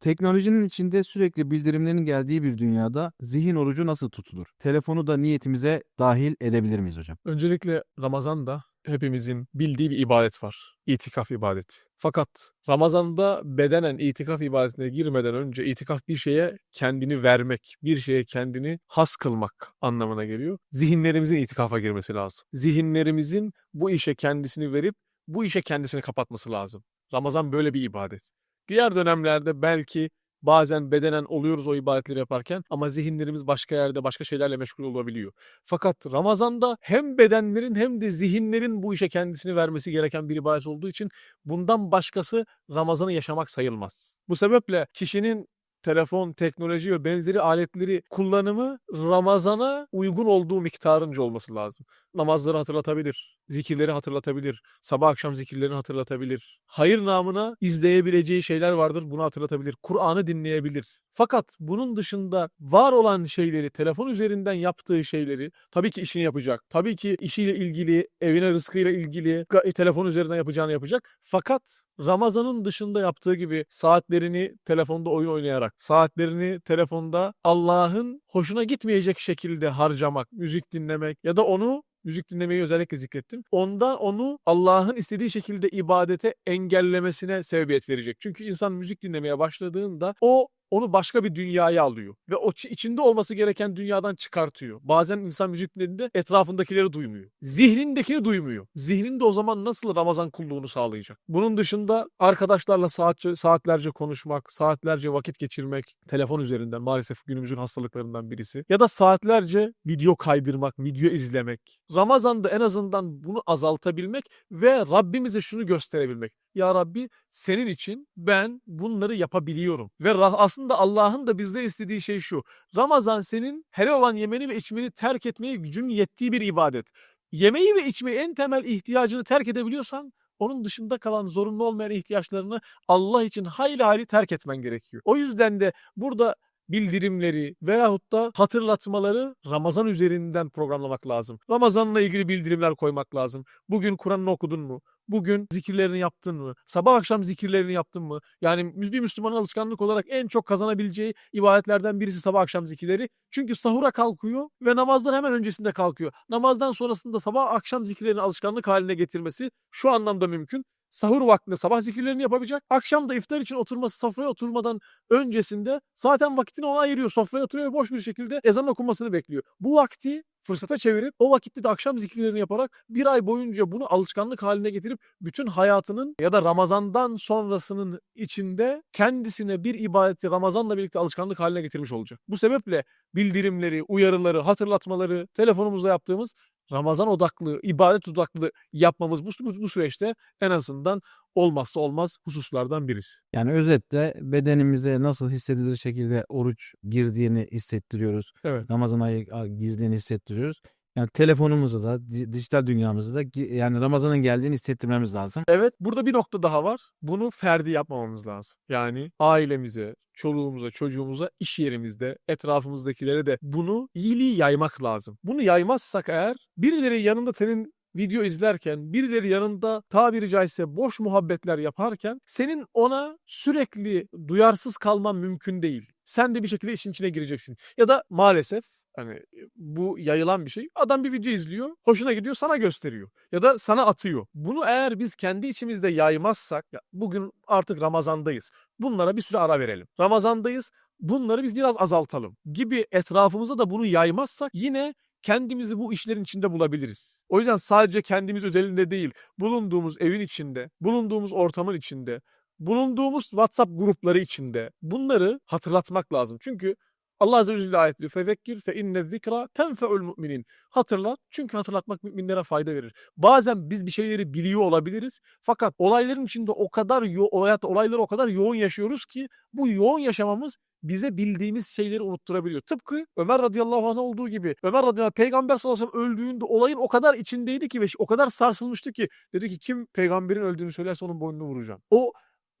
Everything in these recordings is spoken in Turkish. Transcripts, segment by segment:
Teknolojinin içinde sürekli bildirimlerin geldiği bir dünyada zihin orucu nasıl tutulur? Telefonu da niyetimize dahil edebilir miyiz hocam? Öncelikle Ramazan'da hepimizin bildiği bir ibadet var. İtikaf ibadeti. Fakat Ramazan'da bedenen itikaf ibadetine girmeden önce itikaf bir şeye kendini vermek, bir şeye kendini has kılmak anlamına geliyor. Zihinlerimizin itikafa girmesi lazım. Zihinlerimizin bu işe kendisini verip bu işe kendisini kapatması lazım. Ramazan böyle bir ibadet. Diğer dönemlerde belki bazen bedenen oluyoruz o ibadetleri yaparken ama zihinlerimiz başka yerde başka şeylerle meşgul olabiliyor. Fakat Ramazan'da hem bedenlerin hem de zihinlerin bu işe kendisini vermesi gereken bir ibadet olduğu için bundan başkası Ramazan'ı yaşamak sayılmaz. Bu sebeple kişinin telefon, teknoloji ve benzeri aletleri kullanımı Ramazan'a uygun olduğu miktarınca olması lazım. Namazları hatırlatabilir, zikirleri hatırlatabilir, sabah akşam zikirlerini hatırlatabilir. Hayır namına izleyebileceği şeyler vardır bunu hatırlatabilir. Kur'an'ı dinleyebilir. Fakat bunun dışında var olan şeyleri, telefon üzerinden yaptığı şeyleri tabii ki işini yapacak. Tabii ki işiyle ilgili, evine rızkıyla ilgili ga- telefon üzerinden yapacağını yapacak. Fakat Ramazan'ın dışında yaptığı gibi saatlerini telefonda oyun oynayarak, saatlerini telefonda Allah'ın hoşuna gitmeyecek şekilde harcamak, müzik dinlemek ya da onu müzik dinlemeyi özellikle zikrettim. Onda onu Allah'ın istediği şekilde ibadete engellemesine sebebiyet verecek. Çünkü insan müzik dinlemeye başladığında o onu başka bir dünyaya alıyor ve o çi- içinde olması gereken dünyadan çıkartıyor. Bazen insan müzik dinlediğinde etrafındakileri duymuyor. Zihnindekini duymuyor. Zihninde o zaman nasıl Ramazan kulluğunu sağlayacak? Bunun dışında arkadaşlarla saatçe, saatlerce konuşmak, saatlerce vakit geçirmek, telefon üzerinden maalesef günümüzün hastalıklarından birisi. Ya da saatlerce video kaydırmak, video izlemek. Ramazan'da en azından bunu azaltabilmek ve Rabbimize şunu gösterebilmek. Ya Rabbi senin için ben bunları yapabiliyorum. Ve aslında Allah'ın da bizde istediği şey şu. Ramazan senin helal olan yemeni ve içmeni terk etmeye gücün yettiği bir ibadet. Yemeği ve içmeyi en temel ihtiyacını terk edebiliyorsan onun dışında kalan zorunlu olmayan ihtiyaçlarını Allah için hayli hayli terk etmen gerekiyor. O yüzden de burada bildirimleri veyahut da hatırlatmaları Ramazan üzerinden programlamak lazım. Ramazanla ilgili bildirimler koymak lazım. Bugün Kur'an'ını okudun mu? Bugün zikirlerini yaptın mı? Sabah akşam zikirlerini yaptın mı? Yani bir Müslümanın alışkanlık olarak en çok kazanabileceği ibadetlerden birisi sabah akşam zikirleri. Çünkü sahura kalkıyor ve namazdan hemen öncesinde kalkıyor. Namazdan sonrasında sabah akşam zikirlerini alışkanlık haline getirmesi şu anlamda mümkün. Sahur vaktinde sabah zikirlerini yapabilecek. Akşam da iftar için oturması, sofraya oturmadan öncesinde zaten vakitini ona ayırıyor. Sofraya oturuyor ve boş bir şekilde ezan okunmasını bekliyor. Bu vakti fırsata çevirip o vakitte de akşam zikirlerini yaparak bir ay boyunca bunu alışkanlık haline getirip bütün hayatının ya da Ramazan'dan sonrasının içinde kendisine bir ibadeti Ramazan'la birlikte alışkanlık haline getirmiş olacak. Bu sebeple bildirimleri, uyarıları, hatırlatmaları telefonumuzda yaptığımız Ramazan odaklı, ibadet odaklı yapmamız bu, bu, bu süreçte en azından olmazsa olmaz hususlardan birisi. Yani özetle bedenimize nasıl hissedilir şekilde oruç girdiğini hissettiriyoruz. Evet. Ramazan ayı girdiğini hissettiriyoruz. Yani telefonumuzu da, di- dijital dünyamızı da yani Ramazan'ın geldiğini hissettirmemiz lazım. Evet, burada bir nokta daha var. Bunu ferdi yapmamamız lazım. Yani ailemize, çoluğumuza, çocuğumuza, iş yerimizde, etrafımızdakilere de bunu iyiliği yaymak lazım. Bunu yaymazsak eğer birileri yanında senin video izlerken, birileri yanında tabiri caizse boş muhabbetler yaparken senin ona sürekli duyarsız kalman mümkün değil. Sen de bir şekilde işin içine gireceksin. Ya da maalesef hani bu yayılan bir şey. Adam bir video izliyor, hoşuna gidiyor, sana gösteriyor ya da sana atıyor. Bunu eğer biz kendi içimizde yaymazsak, ya bugün artık Ramazandayız. Bunlara bir süre ara verelim. Ramazandayız. Bunları biz biraz azaltalım gibi etrafımıza da bunu yaymazsak yine kendimizi bu işlerin içinde bulabiliriz. O yüzden sadece kendimiz özelinde değil, bulunduğumuz evin içinde, bulunduğumuz ortamın içinde, bulunduğumuz WhatsApp grupları içinde bunları hatırlatmak lazım. Çünkü Allah Azze ve Celle ayet diyor. Fezekkir fe inne zikra tenfe'ul müminin. Hatırlat çünkü hatırlatmak müminlere fayda verir. Bazen biz bir şeyleri biliyor olabiliriz. Fakat olayların içinde o kadar yo olayat, olayları o kadar yoğun yaşıyoruz ki bu yoğun yaşamamız bize bildiğimiz şeyleri unutturabiliyor. Tıpkı Ömer radıyallahu anh olduğu gibi. Ömer radıyallahu anh peygamber sallallahu aleyhi ve sellem öldüğünde olayın o kadar içindeydi ki ve o kadar sarsılmıştı ki dedi ki kim peygamberin öldüğünü söylerse onun boynunu vuracağım. O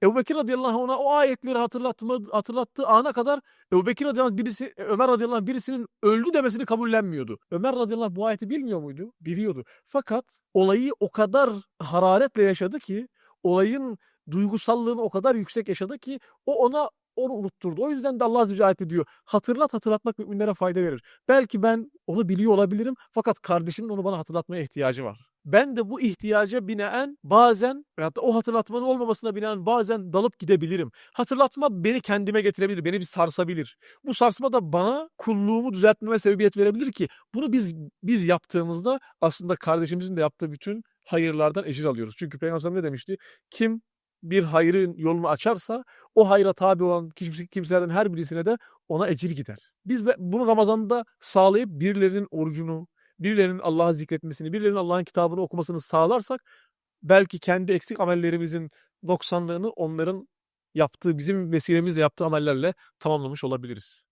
Ebu Bekir radıyallahu anh ona o ayetleri hatırlatma, hatırlattığı ana kadar Ebu Bekir radıyallahu birisi, Ömer radıyallahu birisinin öldü demesini kabullenmiyordu. Ömer radıyallahu bu ayeti bilmiyor muydu? Biliyordu. Fakat olayı o kadar hararetle yaşadı ki, olayın duygusallığını o kadar yüksek yaşadı ki o ona onu unutturdu. O yüzden de Allah Azze ve Celle diyor hatırlat hatırlatmak müminlere fayda verir. Belki ben onu biliyor olabilirim fakat kardeşimin onu bana hatırlatmaya ihtiyacı var. Ben de bu ihtiyaca binaen bazen veyahut da o hatırlatmanın olmamasına binaen bazen dalıp gidebilirim. Hatırlatma beni kendime getirebilir, beni bir sarsabilir. Bu sarsma da bana kulluğumu düzeltmeme sebebiyet verebilir ki bunu biz biz yaptığımızda aslında kardeşimizin de yaptığı bütün hayırlardan ecir alıyoruz. Çünkü Peygamber ne demişti? Kim bir hayrın yolunu açarsa o hayra tabi olan kimse- kimselerden her birisine de ona ecir gider. Biz bunu Ramazan'da sağlayıp birilerinin orucunu, birilerinin Allah'ı zikretmesini, birilerinin Allah'ın kitabını okumasını sağlarsak belki kendi eksik amellerimizin noksanlığını onların yaptığı, bizim vesilemizle yaptığı amellerle tamamlamış olabiliriz.